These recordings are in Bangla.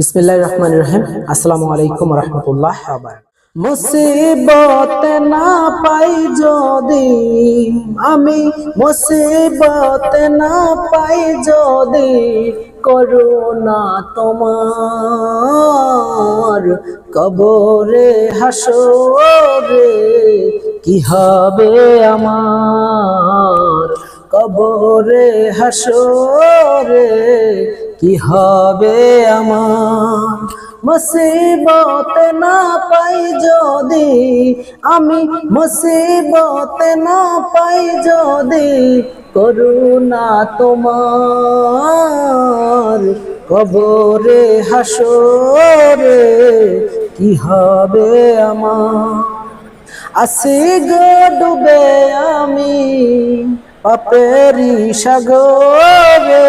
বিসমিল্লাহ রহমান রহিম। আসসালামু আলাইকুম রহমতুল্লাহ। মুসিবত না পাই যদি আমি মুসিবত না পাই যদি করুণা তোমার। কবরে হাসরে কি হবে আমার? কবরে হাসরে কি হবে আমার? মুসিবত না পাই যদি, আমি মুসিবত না পাই যদি, করুণা তোমার কবরে হাসরে কি হবে আমার? আসি গো ডুবে আমি পাপেরি সাগরে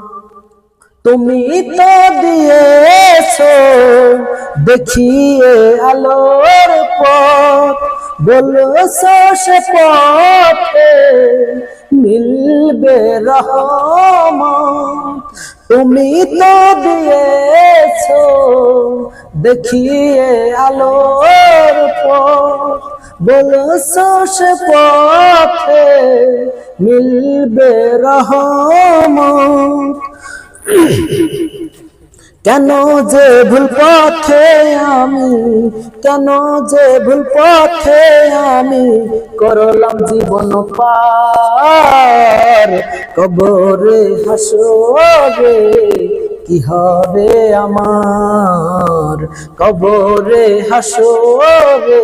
তুমি তো দিয়েছ দেখিয়ে আলোর পথ। বলছো সে পথে মিলবে রহমত। তুমি তো দিয়েছ দেখিয়ে আলোর পথ। বলছো সে পথে মিলবে রহমত। কেন যে ভুল পথে আমি, কেন যে ভুল পথে আমি করলাম জীবন পার। কবরে হাসরে কি হবে আমার? কবরে হাসরে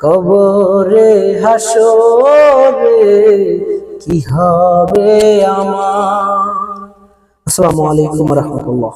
কবরে হাসরে কি হবে আমার? আসসালামু আলাইকুম রহমতুল্লাহ।